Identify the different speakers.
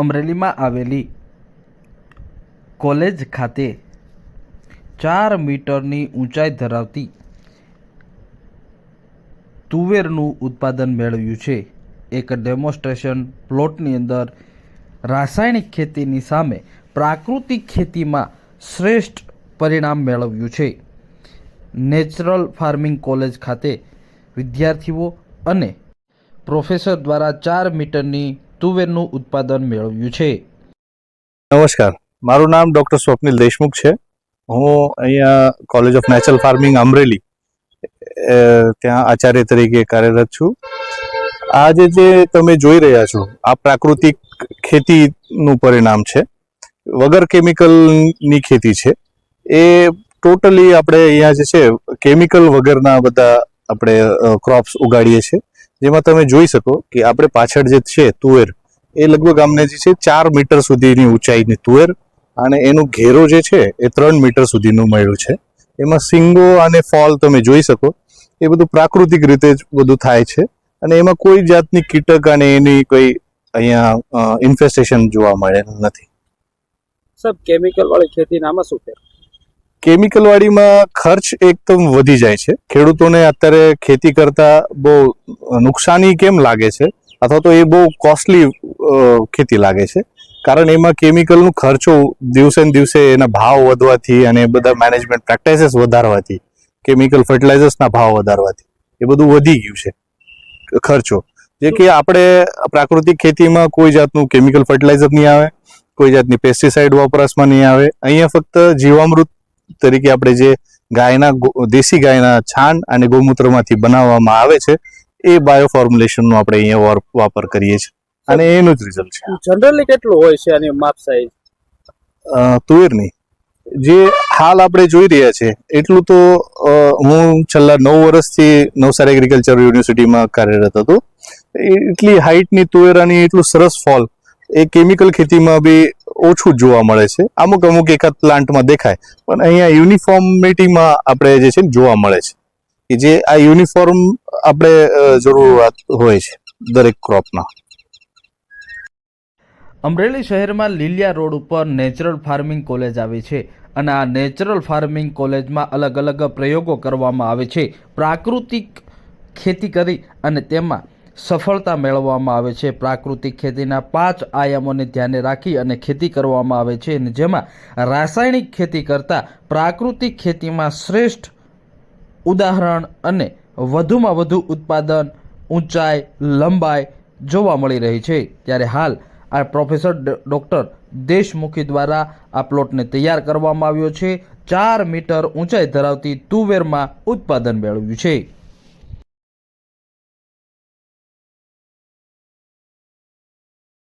Speaker 1: અમરેલીમાં આવેલી કોલેજ ખાતે ચાર મીટરની ઊંચાઈ ધરાવતી તુવેરનું ઉત્પાદન મેળવ્યું છે. એક ડેમોન્સ્ટ્રેશન પ્લોટની અંદર રાસાયણિક ખેતીની સામે પ્રાકૃતિક ખેતીમાં શ્રેષ્ઠ પરિણામ મેળવ્યું છે. નેચરલ ફાર્મિંગ કોલેજ ખાતે વિદ્યાર્થીઓ અને પ્રોફેસર દ્વારા ચાર મીટરની તુવેરનું ઉત્પાદન મેળવ્યું છે.
Speaker 2: નમસ્કાર. મારું નામ ડૉક્ટર સ્વપ્નિલ દેશમુખ છે. હું અહીંયા college of natural farming Amreli ત્યાં આચાર્ય તરીકે કાર્યરત છું. આજે જે તમે જોઈ રહ્યા છો, આ પ્રાકૃતિક ખેતીનું પરિણામ છે. વગર કેમિકલની ખેતી છે. એ ટોટલી આપણે અહીંયા જે છે, કેમિકલ વગરના બધા આપણે ક્રોપ્સ ઉગાડીએ છીએ. જેમાં તમે જોઈ શકો કે આપણે પાછળ જે છે તુવેર, એ લગભગ અમને જે છે ચાર મીટર સુધીની ઊંચાઈની તુવેર અને એનું ઘેરો જે છે એ ત્રણ મીટર સુધીનું મળ્યું છે. એમાં સિંગો અને ફોલ તમે જોઈ શકો. એ બધું પ્રાકૃતિક રીતે જ બધું થાય છે અને એમાં કોઈ જાતની કીટક અને એની કોઈ અહીંયા ઇન્ફેસ્ટેશન જોવા મળે નથી.
Speaker 3: સબ કેમિકલ વાળી ખેતી આમાં શું
Speaker 2: કેમિકલ વાડીમાં ખર્ચ એકદમ વધી જાય છે. ખેડૂતોને અત્યારે ખેતી કરતા બહુ નુકસાની કેમ લાગે છે? અથવા તો એ બહુ કોસ્ટલી ખેતી લાગે છે. કારણ એમાં કેમિકલનું ખર્ચો દિવસે ને દિવસે એના ભાવ વધવાથી અને બધા મેનેજમેન્ટ પ્રેક્ટિસીસ વધારવાથી કેમિકલ ફર્ટિલાઇઝર્સના ભાવ વધારવાથી, એ બધું વધી ગયું છે, ખર્ચો. જે કે આપણે પ્રાકૃતિક ખેતીમાં કોઈ જાતનું કેમિકલ ફર્ટિલાઇઝર નહીં આવે, કોઈ જાતની પેસ્ટિસાઇડ વપરાશમાં નહીં આવે. અહીંયા ફક્ત જીવામૃત તરીકે આપણે જે ગાયના દેશી ગાયના છાણ અને ગૌમૂત્રમાંથી બનાવવામાં આવે છે એ બાયો ફોર્મ્યુલેશનનો આપણે અહીંયા વાપર કરીએ છીએ. અને એનું જ રિઝલ્ટ છે.
Speaker 3: જનરલી કેટલું હોય છે આની માપ સાઈઝ
Speaker 2: તુવેરની. જે હાલ આપણે જોઈ રહ્યા છે એટલું તો હું છેલ્લા નવ વર્ષથી નવસારી એગ્રીકલ્ચર યુનિવર્સિટીમાં કાર્યરત હતો. એટલી હાઇટની તુવેરાની એટલું સરસ ફોલ એ કેમિકલ ખેતીમાં બી ઓછું જોવા મળે છે. અમુક અમુક એકાદ પ્લાન્ટમાં દેખાય, પણ અહીંયા યુનિફોર્મિટીમાં આપણે જે છે જોવા મળે છે. કે જે આ યુનિફોર્મ આપણે જરૂરિયાત હોય છે દરેક ક્રોપના.
Speaker 1: અમરેલી શહેરમાં લીલિયા રોડ ઉપર નેચરલ ફાર્મિંગ કોલેજ આવી છે અને આ નેચરલ ફાર્મિંગ કોલેજમાં અલગ અલગ પ્રયોગો કરવામાં આવે છે. પ્રાકૃતિક ખેતી કરી અને તેમાં સફળતા મેળવવામાં આવે છે. પ્રાકૃતિક ખેતીના પાંચ આયામોને ધ્યાને રાખી અને ખેતી કરવામાં આવે છે અને જેમાં રાસાયણિક ખેતી કરતાં પ્રાકૃતિક ખેતીમાં શ્રેષ્ઠ ઉદાહરણ અને વધુમાં વધુ ઉત્પાદન, ઊંચાઈ, લંબાઈ જોવા મળી રહી છે. ત્યારે હાલ આ પ્રોફેસર ડૉક્ટર દેશમુખી દ્વારા આ પ્લોટને તૈયાર કરવામાં આવ્યો છે. ચાર મીટર ઊંચાઈ ધરાવતી તુવેરમાં ઉત્પાદન મેળવ્યું છે.